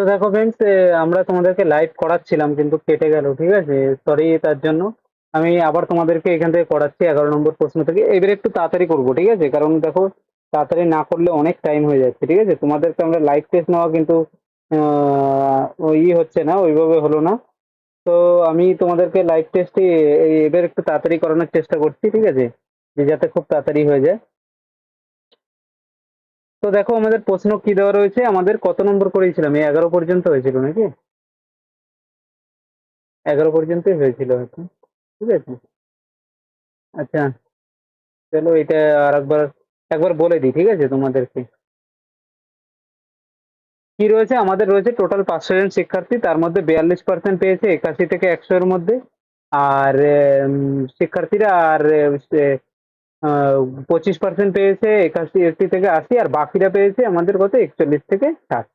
তো দেখো ফ্রেন্ডস আমরা তোমাদেরকে লাইভ করাচ্ছিলাম কিন্তু কেটে গেল, ঠিক আছে? সরি তার জন্য। আমি আবার তোমাদেরকে এখান থেকে করাচ্ছি, এগারো নম্বর প্রশ্ন থেকে। এবারে একটু তাড়াতাড়ি করব, ঠিক আছে? কারণ দেখো, তাড়াতাড়ি না করলে অনেক টাইম হয়ে যাচ্ছে, ঠিক আছে? তোমাদেরকে আমরা লাইভ টেস্ট নেওয়া কিন্তু ওই হচ্ছে না, ওইভাবে হলো না। তো আমি তোমাদেরকে লাইভ টেস্টে এবার একটু তাড়াতাড়ি করানোর চেষ্টা করছি, ঠিক আছে? যে যাতে খুব তাড়াতাড়ি হয়ে যায়। তো দেখো আমাদের প্রশ্ন কি দেওয়া রয়েছে? আমাদের কত নম্বর করেছিলাম এই এগারো পর্যন্ত হয়েছিল নাকি? এগারো পর্যন্তই হয়েছিল হয়তো। ঠিক আছে? আচ্ছা চলো এটা আর একবার একবার বলে দিই, ঠিক আছে তোমাদেরকে? কি রয়েছে? আমাদের রয়েছে টোটাল পাঁচশো জন শিক্ষার্থী, তার মধ্যে বিয়াল্লিশ পার্সেন্ট পেয়েছে একাশি থেকে একশো এর মধ্যে। আর শিক্ষার্থীরা আর পঁচিশ পার্সেন্ট পেয়েছে, একাশি এইটি থেকে আশি, আর বাকিরা পেয়েছে আমাদের কত? একচল্লিশ থেকে ষাট।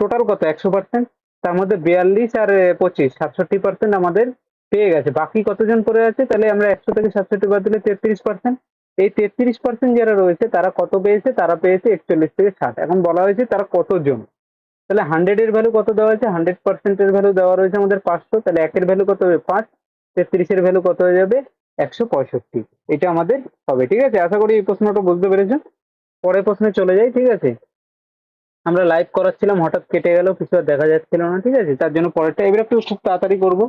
টোটাল কত? একশো পার্সেন্ট তার মধ্যে বিয়াল্লিশ আর পঁচিশ, সাতষট্টি পার্সেন্ট আমাদের পেয়ে গেছে। বাকি কতজন পড়ে আছে? তাহলে আমরা একশো থেকে সাতষট্টি বাদ দিলে তেত্রিশ পার্সেন্ট এই তেত্রিশ পার্সেন্ট যারা রয়েছে, তারা কত পেয়েছে? তারা পেয়েছে একচল্লিশ থেকে ষাট। এখন বলা হয়েছে তারা কতজন? তাহলে হান্ড্রেড এর ভ্যালু কত দেওয়া হয়েছে? হান্ড্রেড পার্সেন্টের ভ্যালু দেওয়া রয়েছে আমাদের পাঁচশো। তাহলে একের ভ্যালু কত হবে? পাঁচ। তেত্রিশের ভ্যালু কত হয়ে যাবে? একশো পঁয়ষট্টি। এটা আমাদের হবে, ঠিক আছে? আশা করি এই প্রশ্নটা বুঝতে পেরেছ। পরের প্রশ্নে চলে যাই, ঠিক আছে? আমরা লাইভ করাচ্ছিলাম, হঠাৎ কেটে গেল, কিছু আর দেখা যাচ্ছিল না, ঠিক আছে? তার জন্য পরেরটা এবার একটু খুব তাড়াতাড়ি করব,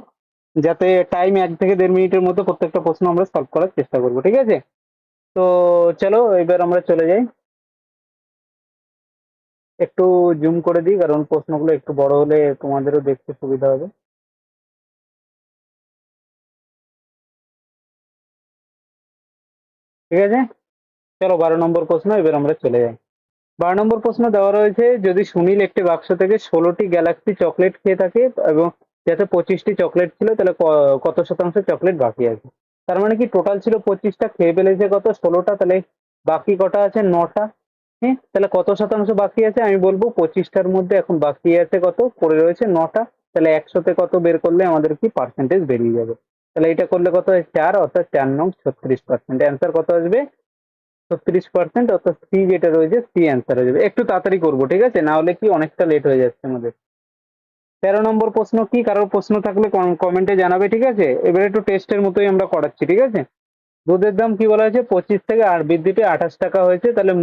যাতে টাইম এক থেকে দেড় মিনিটের মধ্যে প্রত্যেকটা প্রশ্ন আমরা সলভ করার চেষ্টা করব, ঠিক আছে? তো চলো, এবার আমরা চলে যাই। একটু জুম করে দিই, কারণ প্রশ্নগুলো একটু বড় হলে তোমাদেরও দেখতে সুবিধা হবে। ঠিক আছে? চলো বারো নম্বর প্রশ্ন, এবার আমরা চলে যাই। বারো নম্বর প্রশ্ন দেওয়া রয়েছে, যদি সুনীল একটি বাক্স থেকে ষোলোটি গ্যালাক্সি চকলেট খেয়ে থাকে এবং যাতে পঁচিশটি চকলেট ছিল, তাহলে কত শতাংশ চকলেট বাকি আছে? তার মানে কি টোটাল ছিল পঁচিশটা, খেয়ে ফেলেছে কত? ষোলোটা, তাহলে বাকি কটা আছে? নটা। হ্যাঁ তাহলে কত শতাংশ বাকি আছে? আমি বলব পঁচিশটার মধ্যে এখন বাকি আছে কত? পড়ে রয়েছে নটা। তাহলে একশোতে কত বের করলে আমাদের কি পার্সেন্টেজ বেরিয়ে যাবে? তাহলে এটা করলে কত হয়? চার অর্থাৎ চার নং ছত্রিশ পার্সেন্ট অ্যান্সার কত আসবে? ছত্রিশ পার্সেন্ট অর্থাৎ সি যেটা রয়েছে সি অ্যান্সার হয়ে যাবে। একটু তাড়াতাড়ি করব, ঠিক আছে? না হলে কি অনেকটা লেট হয়ে যাচ্ছে আমাদের। তেরো নম্বর প্রশ্ন কি? কারোর প্রশ্ন থাকলে কমেন্টে জানাবে, ঠিক আছে? এবারে একটু টেস্টের মতোই আমরা করাচ্ছি, ঠিক আছে? দুধের দাম কি বলা হয়েছে? পঁচিশ থেকে আট বৃদ্ধি পেয়ে আঠাশ টাকা হয়েছে। তাহলে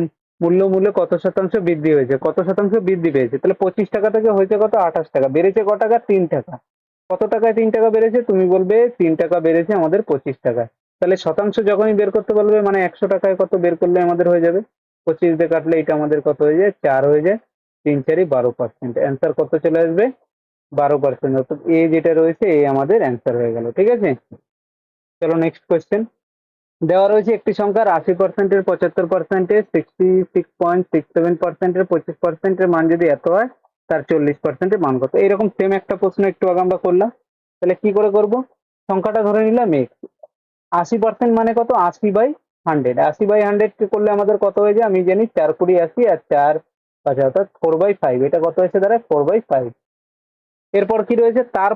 মূল্য, মূল্যে কত শতাংশ বৃদ্ধি হয়েছে? কত শতাংশ বৃদ্ধি পেয়েছে? তাহলে পঁচিশ টাকা থেকে হয়েছে কত? আঠাশ টাকা। বেড়েছে ক টাকা? তিন টাকা। কত টাকায় তিন টাকা বেড়েছে? তুমি বলবে তিন টাকা বেড়েছে আমাদের পঁচিশ টাকায়। তাহলে শতাংশ যখনই বের করতে বলবে মানে একশো টাকায় কত বের করলে আমাদের হয়ে যাবে? পঁচিশ দিয়ে কাটলে এটা আমাদের কত হয়ে যায়? চার হয়ে যায়। তিন চারই বারো পার্সেন্ট অ্যান্সার কত চলে আসবে? বারো পার্সেন্ট অর্থাৎ এ যেটা রয়েছে এ আমাদের অ্যান্সার হয়ে গেল। ঠিক আছে? চলো নেক্সট কোয়েশ্চেন দেওয়া রয়েছে একটি সংখ্যার আশি পার্সেন্টের পঁচাত্তর পার্সেন্টের sixty six point six seven পার্সেন্টের পঁচিশ পার্সেন্টের মান যদি এত হয় তার চল্লিশ পার্সেন্টের মান কত? এইরকম সেম একটা প্রশ্ন একটু আগে আমরা করলাম। তাহলে কি করে করব? সংখ্যাটা ধরে নিলাম এক্স আশি পার্সেন্ট মানে কত? আশি বাই হান্ড্রেড আশি বাই হান্ড্রেড করলে আমাদের কত হয়ে যায়? আমি জানি চার কুড়ি আশি আর চার পাঁচ অর্থাৎ ফোর বাই ফাইভ এটা কত হয়েছে? দাঁড়ায় ফোর বাই ফাইভ এরপর কি রয়েছে? তার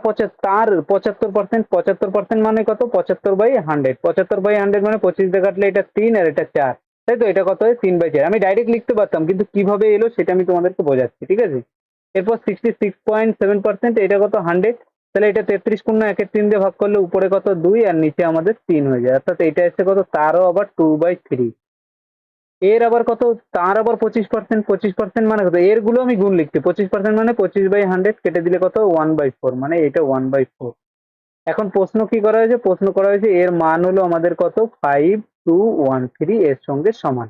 তার পঁচাত্তর পার্সেন্ট পঁচাত্তর পার্সেন্ট মানে কত? পঁচাত্তর বাই হান্ড্রেড পঁচাত্তর বাই হান্ড্রেড মানে পঁচিশ দিয়ে কাটলে এটা তিন আর এটা চার। তাই তো? এটা কত? হয় তিন বাই চার। আমি ডাইরেক্ট লিখতে পারতাম, কিন্তু কীভাবে এলো সেটা আমি তোমাদেরকে বোঝাচ্ছি, ঠিক আছে? এরপর sixty six point seven percent এটা কত হান্ড্রেড তাহলে এটা তেত্রিশ পূর্ণ একের তিন দিয়ে ভাগ করলে উপরে কত দুই আর নিচে আমাদের তিন হয়ে যায়। অর্থাৎ এটা এসছে কত? তারও আবার টু বাই থ্রি এর আবার কত? তার আবার পঁচিশ পার্সেন্ট পঁচিশ পার্সেন্ট মানে কত? এরগুলো আমি গুণ লিখছি। পঁচিশ পার্সেন্ট মানে পঁচিশ বাই হান্ড্রেড কেটে দিলে কত? ওয়ান বাই ফোর মানে এটা ওয়ান বাই ফোর এখন প্রশ্ন কি করা হয়েছে? প্রশ্ন করা হয়েছে এর মান হলো আমাদের কত? ফাইভ টু ওয়ান থ্রি এর সঙ্গে সমান।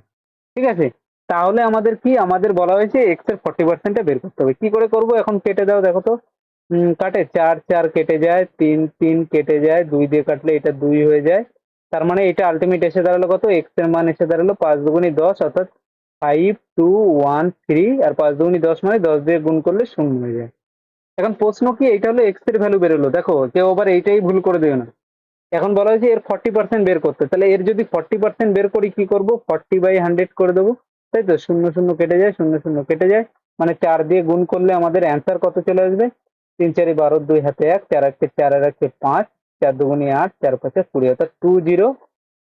ঠিক আছে? তাহলে আমাদের কি? আমাদের বলা হয়েছে এক্সের ফর্টি পার্সেন্টটা বের করতে হবে। কি করে করব? এখন কেটে দাও, দেখো তো। কাটে। চার চার কেটে যায়, তিন তিন কেটে যায়, দুই দিয়ে কাটলে এটা দুই হয়ে যায়। তার মানে এটা আলটিমেট এসে দাঁড়াল কত? এক্সের মান এসে দাঁড়াল পাঁচ দুগুনি দশ, অর্থাৎ ফাইভ টু ওয়ান থ্রি আর পাঁচ দুগুনি দশ মানে দশ দিয়ে গুণ করলে শূন্য হয়ে যায়। এখন প্রশ্ন কি? এটা হলো এক্সের ভ্যালু বেরোলো। দেখো, কেউ আবার এইটাই ভুল করে দিও না। এখন বলা হয়েছে এর ফর্টি পার্সেন্ট বের করতে। তাহলে এর যদি ফর্টি পার্সেন্ট বের করি, কি করব? ফর্টি বাই হান্ড্রেড করে দেবো। তাই তো? শূন্য শূন্য কেটে যায়, শূন্য শূন্য কেটে যায়। মানে চার দিয়ে গুণ করলে আমাদের অ্যান্সার কত চলে আসবে? তিন, চারি বারো, দুই হাতে এক, চার একে চার আর একে পাঁচ, চার দুগুনি আট, চার পাঁচে কুড়ি, অর্থাৎ two zero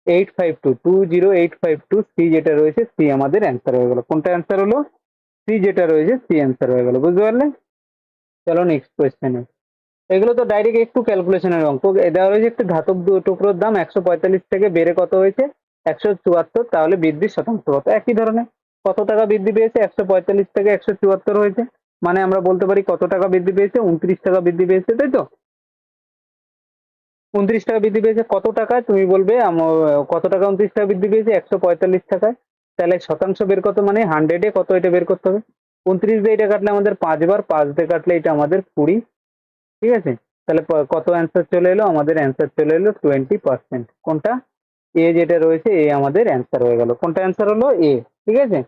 eight five two two zero eight five two, C যেটা রয়েছে, সি আমাদের অ্যান্সার হয়ে গেল। কোনটা অ্যান্সার হলো? সি যেটা রয়েছে, সি অ্যান্সার হয়ে গেল। বুঝতে পারলে? চলো নেক্সট কোয়েশ্চেনে এগুলো তো ডাইরেক্ট একটু ক্যালকুলেশনের অঙ্ক দেওয়া রয়েছে একটি ধাতব টুকরোর দাম একশো পঁয়তাল্লিশ থেকে বেড়ে কত হয়েছে? একশো চুয়াত্তর, তাহলে বৃদ্ধির শতাংশ কত? একই ধরনের। কত টাকা বৃদ্ধি পেয়েছে? একশো পঁয়তাল্লিশ থেকে একশো চুয়াত্তর হয়েছে। মানে আমরা বলতে পারি কত টাকা বৃদ্ধি পেয়েছে? উনত্রিশ টাকা বৃদ্ধি পেয়েছে, তাই তো? উনত্রিশ টাকা বৃদ্ধি পেয়েছে কত টাকায় তুমি বলবে কত টাকা উনত্রিশ টাকা বৃদ্ধি পেয়েছে? একশো পঁয়তাল্লিশ টাকায়। তাহলে শতাংশ বের করতে মানে হান্ড্রেডে কত এটা বের করতে হবে? উনত্রিশ দিয়ে এটা কাটলে আমাদের পাঁচবার, পাঁচ দিয়ে কাটলে এটা আমাদের কুড়ি। ঠিক আছে? তাহলে কত অ্যান্সার চলে এলো? আমাদের অ্যান্সার চলে এলো টোয়েন্টি পার্সেন্ট কোনটা? এ যেটা রয়েছে এ আমাদের অ্যান্সার হয়ে গেল। কোনটা অ্যান্সার হলো? এ ঠিক আছে?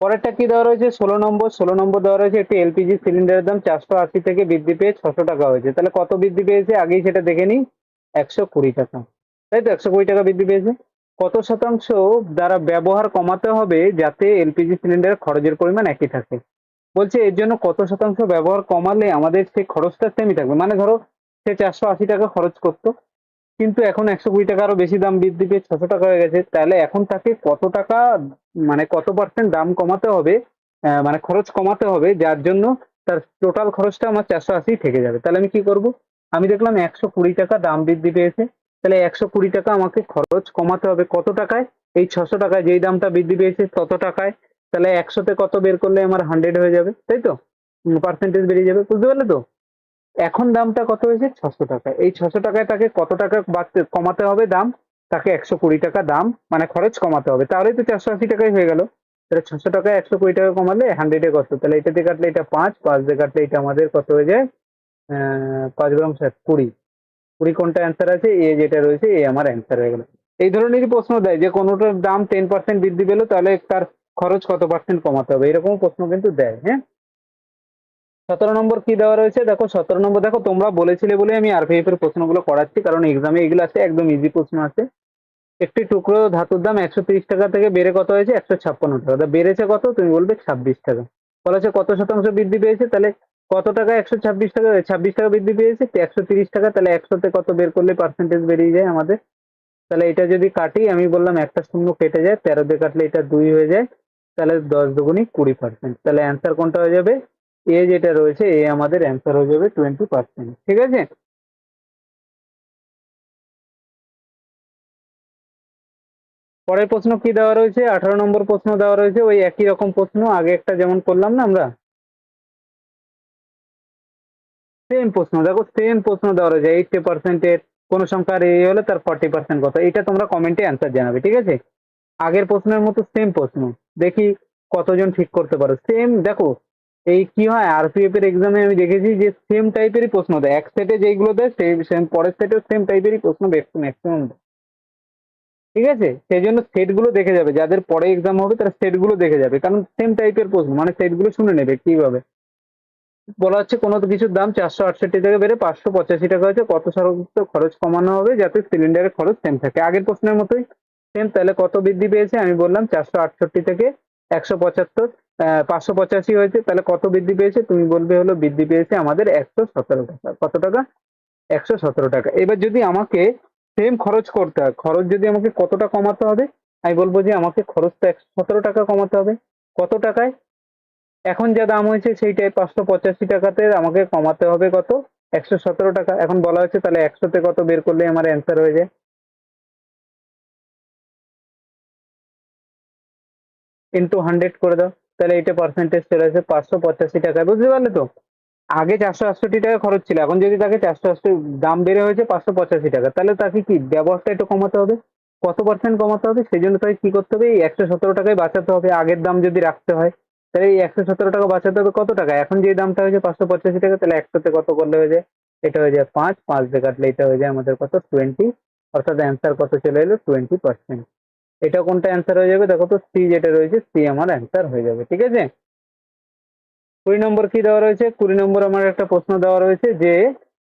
পরেরটা কি দেওয়া রয়েছে? ষোলো নম্বর ষোলো নম্বর দেওয়া রয়েছে, একটি এলপিজি সিলিন্ডারের দাম চারশো আশি থেকে বৃদ্ধি পেয়ে ছশো টাকা হয়েছে। তাহলে কত বৃদ্ধি পেয়েছে? আগেই সেটা দেখে নিই। একশো কুড়ি টাকা। তাই তো? একশো কুড়ি টাকা বৃদ্ধি পেয়েছে। কত শতাংশ দ্বারা ব্যবহার কমাতে হবে যাতে এলপিজি সিলিন্ডারের খরচের পরিমাণ একই থাকে? বলছে এর জন্য কত শতাংশ ব্যবহার কমালে আমাদের সেই খরচটা সেমই থাকবে। মানে ধরো সে চারশো আশি টাকা খরচ করতো। কিন্তু এখন একশো কুড়ি টাকা আরও বেশি দাম বৃদ্ধি পেয়ে ছশো টাকা হয়ে গেছে। তাহলে এখন তাকে কত টাকা মানে কত পার্সেন্ট দাম কমাতে হবে মানে খরচ কমাতে হবে, যার জন্য তার টোটাল খরচটা আমার চারশো আশি থেকে যাবে। তাহলে আমি কি করব? আমি দেখলাম একশো কুড়ি টাকা দাম বৃদ্ধি পেয়েছে। তাহলে একশো কুড়ি টাকা আমাকে খরচ কমাতে হবে কত টাকায়? এই ছশো টাকায় যেই দামটা বৃদ্ধি পেয়েছে তত টাকায়। তাহলে একশোতে কত বের করলে আমার হান্ড্রেড হয়ে যাবে, তাই তো? পার্সেন্টেজ বেরিয়ে যাবে, বুঝতে পারলে তো? এখন দামটা কত হয়েছে? ছশো টাকা। এই ছশো টাকায় তাকে কত টাকা বাড়তে, কমাতে হবে দাম? তাকে একশো কুড়ি টাকা দাম মানে খরচ কমাতে হবে। তাহলেই তো চারশো আশি টাকাই হয়ে গেল। তাহলে ছশো টাকায় একশো কুড়ি টাকা কমালে হান্ড্রেডে কত? তাহলে এটা দিয়ে কাটলে এটা পাঁচ পাঁচ দিয়ে কাটলে এটা আমাদের কত হয়ে যায়? পাঁচ গ্রাম সাত কুড়ি। কুড়ি কোনটা অ্যান্সার আছে? এ যেটা রয়েছে, এ আমার অ্যান্সার হয়ে গেল। এই ধরনেরই প্রশ্ন দেয়, যে কোনোটার দাম টেন পার্সেন্ট বৃদ্ধি পেল, তাহলে তার খরচ কত পার্সেন্ট কমাতে হবে? এরকম প্রশ্ন কিন্তু দেয় হ্যাঁ? সতেরো নম্বর কি দেওয়া রয়েছে? দেখো, সতেরো নম্বর, দেখো, তোমরা বলেছিলে বলে আমি আরপিএফ এর প্রশ্নগুলো করাচ্ছি, কারণ এক্সামে এগুলো আছে, একদম ইজি প্রশ্ন আছে। একটি টুকরো ধাতুর দাম একশো তিরিশ টাকা থেকে বেড়ে কত হয়েছে? একশো ছাপ্পান্ন টাকা। বেড়েছে কত? তুমি বলবে ছাব্বিশ টাকা। বলা হচ্ছে কত শতাংশ বৃদ্ধি পেয়েছে? তাহলে কত টাকা? একশো ছাব্বিশ টাকা ছাব্বিশ টাকা বৃদ্ধি পেয়েছে? একশো তিরিশ টাকা, তাহলে একশোতে কত বের করলে পার্সেন্টেজ বেরিয়ে যায় আমাদের? তাহলে এটা যদি কাটি, আমি বললাম একটা শূন্য কেটে যায় তেরো দিয়ে কাটলে এটা দুই হয়ে যায়, তাহলে দশ দুগুণি কুড়ি পার্সেন্ট তাহলে অ্যান্সার কোনটা হয়ে যাবে? এ যেটা রয়েছে এ আমাদের অ্যান্সার হয়ে যাবে টোয়েন্টি পার্সেন্ট ঠিক আছে? পরের প্রশ্ন কি দেওয়া রয়েছে? আঠারো নম্বর প্রশ্ন দেওয়া রয়েছে, ওই একই রকম প্রশ্ন, আগে একটা যেমন করলাম না আমরা? সেম প্রশ্ন, দেখো সেম প্রশ্ন দেওয়া রয়েছে এইটটি পার্সেন্টের কোনো সংখ্যার এ হলে তার ফর্টি পার্সেন্ট কথা এটা তোমরা কমেন্টে অ্যান্সার জানাবে, ঠিক আছে? আগের প্রশ্নের মতো সেম প্রশ্ন, দেখি কতজন ঠিক করতে পারো। সেম দেখো এই কি হয় আরপিএফ এর এক্সামে আমি দেখেছি যে সেম টাইপেরই প্রশ্ন দেয়। এক সেটে যেইগুলো দেয় সেম পরের সেটেও সেম টাইপেরই প্রশ্ন ম্যাক্সিমাম ঠিক আছে? সেই জন্য সেটগুলো দেখে যাবে। যাদের পরে এক্সাম হবে, তারা সেটগুলো দেখে যাবে। কারণ সেম টাইপের প্রশ্ন মানে সেটগুলো শুনে নেবে কীভাবে। বলা হচ্ছে কোনো কিছুর দাম চারশো আটষট্টি থেকে বেড়ে পাঁচশো পঁচাশি টাকা হচ্ছে কত শতাংশ খরচ কমানো হবে যাতে সিলিন্ডারের খরচ সেম থাকে? আগের প্রশ্নের মতোই সেম তাহলে কত বৃদ্ধি পেয়েছে? আমি বললাম চারশো আটষট্টি থেকে একশো পঁচাত্তর পাঁচশো পঁচাশি হয়েছে। তাহলে কত বৃদ্ধি পেয়েছে? তুমি বলবে হলো বৃদ্ধি পেয়েছে আমাদের একশো সতেরো টাকা। কত টাকা? একশো সতেরো টাকা। এবার যদি আমাকে সেম খরচ করতে হয়, খরচ যদি আমাকে কতটা কমাতে হবে? আমি বলব যে আমাকে খরচটা একশো সতেরো টাকা কমাতে হবে। কত টাকায়? এখন যা দাম হয়েছে সেইটাই পাঁচশো পঁচাশি টাকাতে আমাকে কমাতে হবে কত? একশো সতেরো টাকা। এখন বলা হয়েছে তাহলে একশোতে কত বের করলে আমার অ্যান্সার হয়ে যায়। ইন্টু হান্ড্রেড করে দাও, তাহলে এইটা পার্সেন্টেজ চলে আসে পাঁচশো পঁচাশি টাকা বুঝতে পারলে তো? আগে চারশো আটষট্টি টাকা খরচ ছিল, এখন যদি তাকে চারশো আটষট্টি দাম বেড়ে হয়েছে পাঁচশো পঁচাশি টাকা, তাহলে তাকে কি ব্যবহারটা একটু কমাতে হবে? কত পার্সেন্ট কমাতে হবে? সেই জন্য তাকে কি করতে হবে? এই একশো সতেরো টাকায় বাঁচাতে হবে, আগের দাম যদি রাখতে হয়, তাহলে এই একশো সতেরো টাকা বাঁচাতে হবে কত টাকা? এখন যে দামটা হয়েছে পাঁচশো পঁচাশি টাকা, তাহলে একশোতে কত করলে হয়ে যায়? এটা হয়ে যায় পাঁচ পাঁচ দিয়ে কাটলে এটা হয়ে যায় আমাদের কত? টোয়েন্টি অর্থাৎ অ্যান্সার কত চলে এলো? টোয়েন্টি পার্সেন্ট এটা কোনটা অ্যান্সার হয়ে যাবে? দেখো তো সি যেটা রয়েছে সি আমার অ্যান্সার হয়ে যাবে, ঠিক আছে? কুড়ি নম্বর কি দেওয়া রয়েছে? কুড়ি নম্বর আমার একটা প্রশ্ন দেওয়া রয়েছে যে,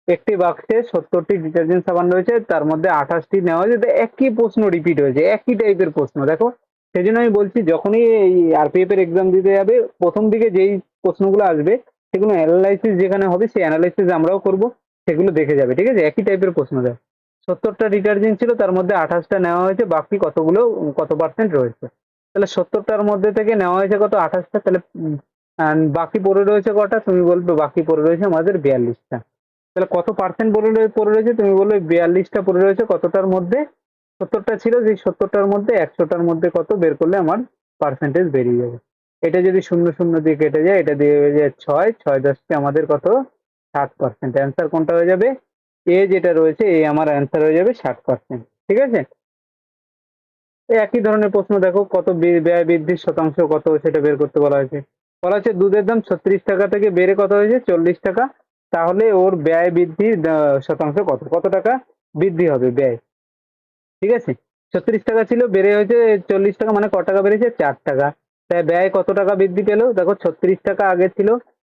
একটি বাক্সে সত্তরটি ডিটারজেন্ট সাবান রয়েছে, তার মধ্যে আঠাশটি নেওয়া হয়েছে একই প্রশ্ন রিপিট হয়েছে, একই টাইপের প্রশ্ন, দেখো? সেই জন্য আমি বলছি, যখনই এই আরপিএফ এর এক্সাম দিতে যাবে, প্রথম দিকে যেই প্রশ্নগুলো আসবে, সেগুলো অ্যানালাইসিস যেখানে হবে, সেই অ্যানালাইসিস আমরাও করব, সেগুলো দেখে যাবে, ঠিক আছে? একই টাইপের প্রশ্ন দেয় সত্তরটা ডিটারজেন্ট ছিল, তার মধ্যে আঠাশটা নেওয়া হয়েছে, বাকি কতগুলো, কত পার্সেন্ট রয়েছে? তাহলে সত্তরটার মধ্যে থেকে নেওয়া হয়েছে কত? আঠাশটা, তাহলে বাকি পড়ে রয়েছে কটা? তুমি বলবে বাকি পড়ে রয়েছে আমাদের বিয়াল্লিশটা। তাহলে কত পার্সেন্ট পড়ে পড়ে রয়েছে? তুমি বলবে বিয়াল্লিশটা পড়ে রয়েছে, কতটার মধ্যে? সত্তরটা ছিল, সেই সত্তরটার মধ্যে একশোটার মধ্যে কত বের করলে আমার পার্সেন্টেজ বেরিয়ে যাবে। এটা যদি শূন্য শূন্য দিয়ে কেটে যায়, এটা দিয়ে যায় ছয় ছয় দশকে আমাদের কত? সাত পার্সেন্ট অ্যান্সার কোনটা হয়ে যাবে? এ যেটা রয়েছে, এ আমার অ্যান্সার হয়ে যাবে ষাট পার্সেন্ট ঠিক আছে? একই ধরনের প্রশ্ন দেখো, কত ব্যয় বৃদ্ধির শতাংশ, কত সেটা বের করতে বলা হয়েছে। বলা হচ্ছে দুধের দাম ছত্রিশ টাকা থেকে বেড়ে কত হয়েছে? চল্লিশ টাকা। তাহলে ওর ব্যয় বৃদ্ধির শতাংশ কত? কত টাকা বৃদ্ধি হবে ব্যয়? ঠিক আছে? ছত্রিশ টাকা ছিল, বেড়ে হয়েছে চল্লিশ টাকা মানে ক টাকা বেড়েছে? চার টাকা। তাই ব্যয় কত টাকা বৃদ্ধি পেল? দেখো, ছত্রিশ টাকা আগে ছিল,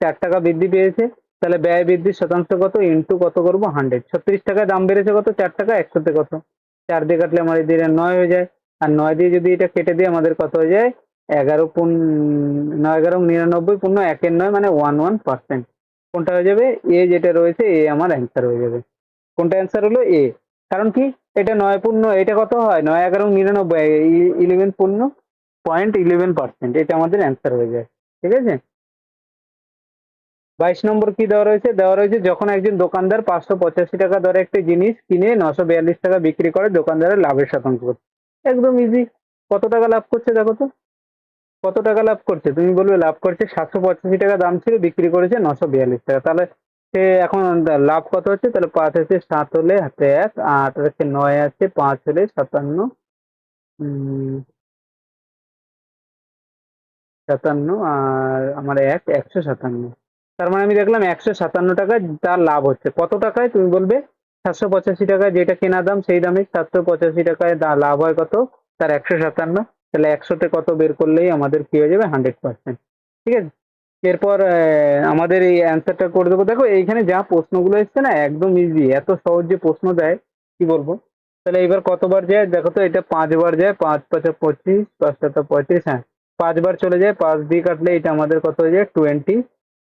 চার টাকা বৃদ্ধি পেয়েছে। তাহলে ব্যয় বৃদ্ধির শতাংশ কত? ইন্টু কত করব? হান্ড্রেড ছত্রিশ টাকায় দাম বেড়েছে কত? চার টাকা একশোতে কত? চার দিয়ে কাটলে আমার এদিকে নয় হয়ে যায়। আর নয় দিয়ে যদি এটা কেটে দিই, আমাদের কত হয়ে যায়? এগারো পুন নয় এগারো নিরানব্বই পূর্ণ একের নয় মানে ওয়ান ওয়ান পার্সেন্ট কোনটা হয়ে যাবে? এ যেটা রয়েছে এ আমার অ্যান্সার হয়ে যাবে। কোনটা অ্যান্সার হলো? এ কারণ কি? এটা নয় পূর্ণ, এটা কত হয়? নয় এগারো নিরানব্বই ইলেভেন পূর্ণ পয়েন্ট ইলেভেন পার্সেন্ট এটা আমাদের অ্যান্সার হয়ে যায়। ঠিক আছে? বাইশ নম্বর কি দেওয়া রয়েছে? দেওয়া রয়েছে, যখন একজন দোকানদার পাঁচশো পঁচাশি টাকা দরে একটি জিনিস কিনে নশো বিয়াল্লিশ টাকা বিক্রি করে দোকানদারের লাভের শতাংশ? একদম ইজি কত টাকা লাভ করছে দেখো তো? কত টাকা লাভ করছে? তুমি বলবে লাভ করছে সাতশো পঁচাশি টাকা দাম ছিল, বিক্রি করেছে নশো বিয়াল্লিশ টাকা। তাহলে সে এখন লাভ কত হচ্ছে? তাহলে পাঁচ হচ্ছে সাত হলে হাতে এক, আট হচ্ছে নয় আছে, পাঁচ হলে সাতান্ন। সাতান্ন আর আমার এক, একশো সাতান্ন। তার মানে আমি দেখলাম একশো সাতান্ন টাকায় তার লাভ হচ্ছে। কত টাকায় তুমি বলবে? সাতশো পঁচাশি টাকায় যেটা কেনা দাম সেই দামে সাতশো পঁচাশি টাকায় লাভ হয় কত? তার একশো সাতান্ন। তাহলে একশোতে কত বের করলেই আমাদের কি হয়ে যাবে? হান্ড্রেড পার্সেন্ট ঠিক আছে? এরপর আমাদের এই অ্যান্সারটা করে দেবো। দেখো, এইখানে যা প্রশ্নগুলো এসছে না, একদম ইজি এত সহজ যে প্রশ্ন দেয়, কি বলব? তাহলে এবার কতবার যায়? দেখো তো, এটা পাঁচবার যায়। পাঁচ, পাঁচে পঁচিশ পাঁচটা সাত পঁয়ত্রিশ হ্যাঁ। পাঁচবার চলে যায়, পাঁচ দিয়ে কাটলে এটা আমাদের কত হয়ে যায়? টোয়েন্টি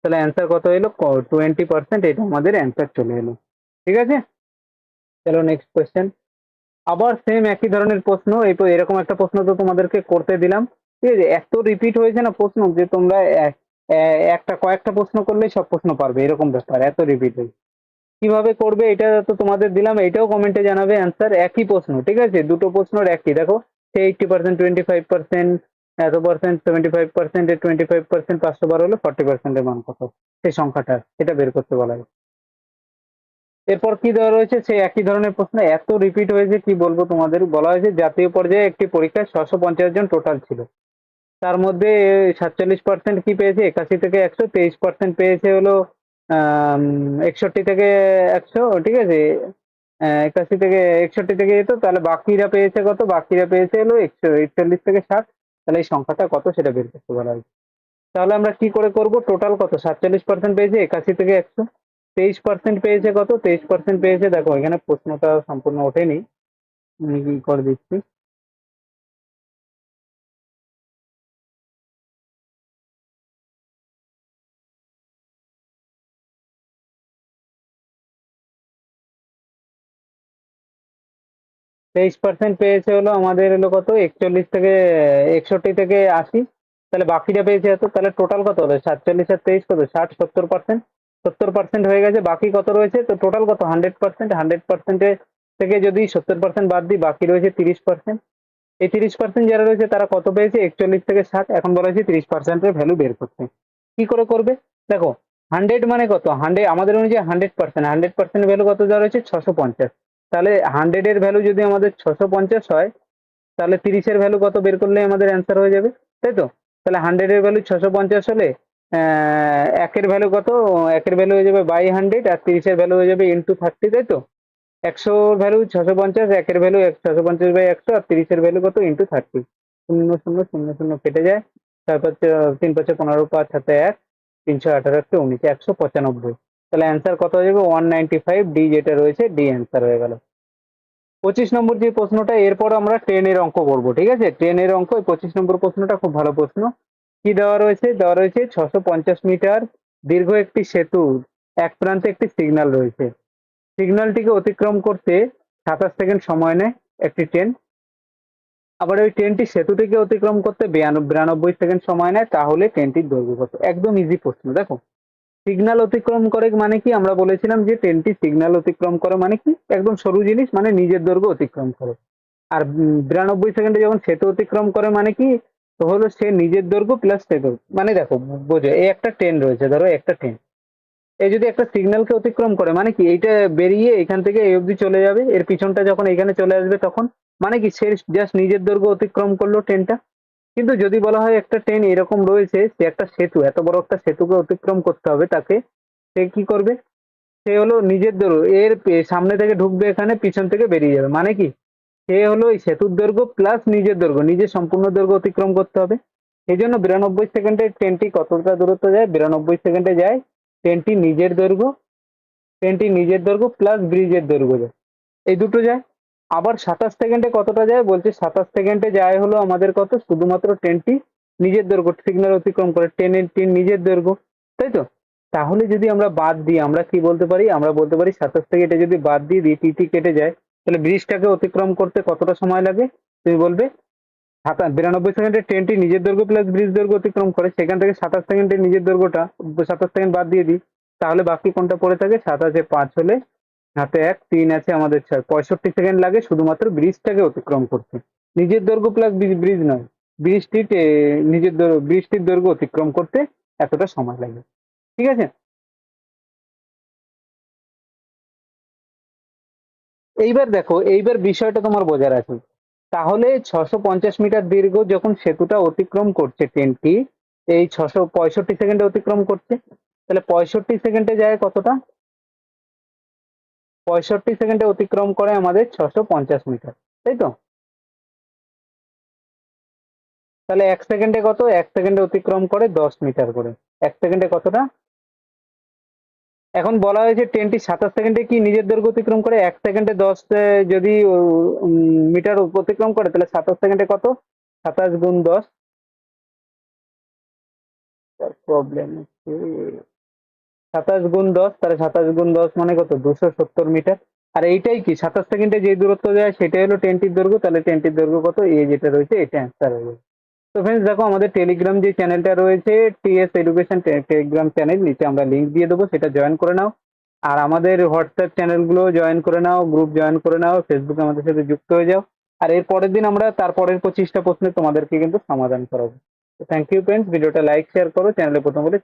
তাহলে অ্যান্সার কত এলো? টোয়েন্টি পার্সেন্ট এটা আমাদের অ্যান্সার চলে এলো। ঠিক আছে? চলো নেক্সট কোয়েশ্চেন আবার সেম একই ধরনের প্রশ্ন, এই তো এরকম একটা প্রশ্ন তো তোমাদেরকে করতে দিলাম। ঠিক আছে? এত রিপিট হয়েছে না প্রশ্ন যে তোমরা একটা কয়েকটা প্রশ্ন করলেই সব প্রশ্ন পারবে, এরকম ব্যাপার, এত রিপিট হয়েছে। কীভাবে করবে এটা তো তোমাদের দিলাম এটাও কমেন্টে জানাবে অ্যান্সার একই প্রশ্ন, ঠিক আছে? দুটো প্রশ্নর একই, দেখো, সে eighty percent twenty five percent এত percent seventy five percent twenty five percent পাঁচশো বার হলে ফর্টি পার্সেন্টের মান কত? সেই সংখ্যাটা সেটা বের করতে বলা হয় এরপর কি দেওয়া রয়েছে? সেই একই ধরনের প্রশ্ন, এত রিপিট হয়েছে কি বলব তোমাদের? বলা হয়েছে জাতীয় পর্যায়ে একটি পরীক্ষায় ছশো পঞ্চাশ জন টোটাল ছিল। তার মধ্যে সাতচল্লিশ পার্সেন্ট কি পেয়েছে? একাশি থেকে একশো, তেইশ পার্সেন্ট পেয়েছে হলো একষট্টি থেকে একশো, ঠিক আছে? একাশি থেকে একষট্টি থেকে যেত তাহলে বাকিরা পেয়েছে কত? বাকিরা পেয়েছে হলো একশো, একচল্লিশ থেকে ষাট। তাহলে এই সংখ্যাটা কত সেটা বের করতে বলা হয়েছে তাহলে আমরা কি করে করব? টোটাল কত? সাতচল্লিশ পার্সেন্ট পেয়েছে, একাশি থেকে একশো। তেইশ পার্সেন্ট পেয়েছে কত? তেইশ পার্সেন্ট পেয়েছে, দেখো এখানে প্রশ্নটা সম্পূর্ণ ওঠেনি। আমি কি করে দিচ্ছি? তেইশ পার্সেন্ট পেয়েছে হলো আমাদের হলো কত? একচল্লিশ থেকে, একষট্টি থেকে আশি। তাহলে বাকিটা পেয়েছে এত? তাহলে টোটাল কত হলো সাতচল্লিশ আর তেইশ কত? ষাট, সত্তর পার্সেন্ট সত্তর পার্সেন্ট হয়ে গেছে, বাকি কত রয়েছে? তো টোটাল কত? হান্ড্রেড পার্সেন্ট হান্ড্রেড পার্সেন্টের থেকে যদি সত্তর পার্সেন্ট বাদ দিই, বাকি রয়েছে তিরিশ পার্সেন্ট এই তিরিশ পার্সেন্ট যারা রয়েছে, তারা কত পেয়েছে? একচল্লিশ থেকে ষাট। এখন বলা হয়েছে তিরিশ পার্সেন্টের ভ্যালু বের করতে। কি করে করবে? দেখো হান্ড্রেড মানে কত? হান্ড্রেড আমাদের অনুযায়ী hundred percent hundred percent value কত? দেওয়া রয়েছে, ছশো পঞ্চাশ। তাহলে হান্ড্রেডের ভ্যালু যদি আমাদের ছশো পঞ্চাশ হয়, তাহলে তিরিশের ভ্যালু কত বের করলে আমাদের অ্যান্সার হয়ে যাবে? তাই তো? তাহলে হান্ড্রেডের ভ্যালু ছশো পঞ্চাশ হলে একের ভ্যালু কত? একের ভ্যালু হয়ে যাবে বাই হান্ড্রেড আর তিরিশের ভ্যালু হয়ে যাবে ইন্টু থার্টি তাই তো? একশোর ভ্যালু ছশো পঞ্চাশ, একের ভ্যালু ছশো পঞ্চাশ বাই একশো আর তিরিশের ভ্যালু কত? ইন্টু থার্টি শূন্য শূন্য শূন্য শূন্য কেটে যায়। তারপর তিন পাঁচে পনেরো, পাঁচ সাথে এক, তিনশো আঠারো, একশো উনিশ, একশো পঁচানব্বই। তাহলে অ্যান্সার কত হয়ে যাবে? ওয়ান নাইনটি ফাইভ ডি যেটা রয়েছে ডি অ্যান্সার হয়ে গেল। পঁচিশ নম্বর যে প্রশ্নটা এরপর আমরা ট্রেনের অঙ্ক করব, ঠিক আছে? ট্রেনের অঙ্ক, এই পঁচিশ নম্বর প্রশ্নটা খুব ভালো প্রশ্ন। কি দেওয়া রয়েছে? দেওয়া রয়েছে ছশো পঞ্চাশ মিটার দীর্ঘ একটি সেতু, এক প্রান্তে একটি সিগন্যাল রয়েছে। সিগন্যালটিকে অতিক্রম করতে সাতাশ সেকেন্ড সময় নেয় একটি ট্রেন আবার ওই ট্রেনটি সেতু থেকে অতিক্রম করতে বিরানব্বই সেকেন্ড সময় নেয়, তাহলে ট্রেনটির দৈর্ঘ্য কত? একদম ইজি প্রশ্ন, দেখো। সিগন্যাল অতিক্রম করে মানে কি? আমরা বলেছিলাম যে ট্রেনটি সিগন্যাল অতিক্রম করে মানে কি? একদম সরু জিনিস মানে নিজের দৈর্ঘ্য অতিক্রম করে। আর বিরানব্বই সেকেন্ডে যখন সেতু অতিক্রম করে মানে কি? হলো সে নিজের দৈর্ঘ্য প্লাস সেতু। মানে দেখো, বোঝো, এই একটা ট্রেন রয়েছে, ধরো একটা ট্রেন এই যদি একটা সিগন্যালকে অতিক্রম করে মানে কি? এইটা বেরিয়ে এখান থেকে এই অবধি চলে যাবে। এর পিছনটা যখন এখানে চলে আসবে তখন মানে কি? সে জাস্ট নিজের দৈর্ঘ্য অতিক্রম করল ট্রেনটা কিন্তু যদি বলা হয় একটা ট্রেন এরকম রয়েছে সে একটা সেতু, এত বড় একটা সেতুকে অতিক্রম করতে হবে তাকে, সে কি করবে? সে হলো নিজের দৈর্ঘ্য, এর সামনে থেকে ঢুকবে এখানে, পিছন থেকে বেরিয়ে যাবে। মানে কি? সে হলো এই সেতুর দৈর্ঘ্য প্লাস নিজের দৈর্ঘ্য, নিজের সম্পূর্ণ দৈর্ঘ্য অতিক্রম করতে হবে। এই জন্য বিরানব্বই সেকেন্ডে ট্রেনটি কতটা দূরত্ব যায়? বিরানব্বই সেকেন্ডে যায়, ট্রেনটি নিজের দৈর্ঘ্য, ট্রেনটি নিজের দৈর্ঘ্য প্লাস ব্রিজের দৈর্ঘ্য যায়। এই দুটো যায়। আবার সাতাশ সেকেন্ডে কতটা যায়? বলছে সাতাশ সেকেন্ডে যায় হলো আমাদের কত? শুধুমাত্র ট্রেনটি নিজের দৈর্ঘ্য সিগন্যাল অতিক্রম করে ট্রেনের ট্রেন নিজের দৈর্ঘ্য, তাই তো? তাহলে যদি আমরা বাদ দিই, আমরা কি বলতে পারি? আমরা বলতে পারি সাতাশ থেকে এটা যদি বাদ দিয়ে দিই টিটি কেটে যায়, তাহলে ব্রিজটাকে অতিক্রম করতে কতটা সময় লাগে? তুমি বলবে? সাতা বিরানব্বই সেকেন্ডে ট্রেনটি নিজের দৈর্ঘ্য প্লাস ব্রিজ দৈর্ঘ্য অতিক্রম করে, সেখান থেকে সাতাশ সেকেন্ডে নিজের দৈর্ঘ্যটা, সাতাশ সেকেন্ড বাদ দিয়ে দিই, তাহলে বাকি কোনটা পড়ে থাকে? সাতাশে পাঁচ হলে হাতে এক, তিন আছে আমাদের ছয়। পঁয়ষট্টি সেকেন্ড লাগে, শুধুমাত্র ব্রিজটাকে অতিক্রম করতে। নিজের দৈর্ঘ্য প্লাস ব্রিজ নয়। ব্রিজটি নিজের ব্রিজটির দৈর্ঘ্য অতিক্রম করতে এতটা সময় লাগে। ঠিক আছে? এইবার দেখো, এইবার বিষয়টা তোমার বোঝার আছে। তাহলে ছশো পঞ্চাশ মিটার দীর্ঘ যখন সেতুটা অতিক্রম করছে ট্রেনটি এই ছশো পঁয়ষট্টি সেকেন্ডে অতিক্রম করছে। তাহলে পঁয়ষট্টি সেকেন্ডে যায় কতটা? পঁয়ষট্টি সেকেন্ডে অতিক্রম করে আমাদের ছশো পঞ্চাশ মিটার, তাই তো? তাহলে এক সেকেন্ডে কত? এক সেকেন্ডে অতিক্রম করে দশ মিটার করে। এক সেকেন্ডে কতটা? এখন বলা হয়েছে ট্রেনটি সাতাশ সেকেন্ডে কি নিজের দৈর্ঘ্য অতিক্রম করে? এক সেকেন্ডে দশ যদি মিটার অতিক্রম করে, তাহলে সাতাশ সেকেন্ডে কত? সাতাশ গুণ দশ। প্রবলেম সাতাশ গুণ দশ, তাহলে সাতাশ গুণ দশ মানে কত? দুশো সত্তর মিটার। আর এইটাই কি? সাতাশ সেকেন্ডে যে দূরত্ব যায় সেটাই হলো ট্রেনটির দৈর্ঘ্য, তাহলে ট্রেনটির দৈর্ঘ্য কত? এ যেটা রয়েছে, এটা অ্যান্সার হয়ে তো ফ্রেন্ডস দেখো, আমাদের টেলিগ্রাম যে চ্যানেলটা রয়েছে টিএস এডুকেশন টেলিগ্রাম চ্যানেল নিচে আমরা লিঙ্ক দিয়ে দেবো, সেটা জয়েন করে নাও। আর আমাদের হোয়াটসঅ্যাপ চ্যানেলগুলো জয়েন করে নাও গ্রুপ জয়েন করে নাও ফেসবুকে আমাদের সাথে যুক্ত হয়ে যাও। আর এর পরের দিন আমরা তারপরের পঁচিশটা প্রশ্নে তোমাদেরকে কিন্তু সমাধান করাবো। থ্যাংক ইউ ফ্রেন্ডস ভিডিওটা লাইক শেয়ার করো চ্যানেলে প্রথম বলে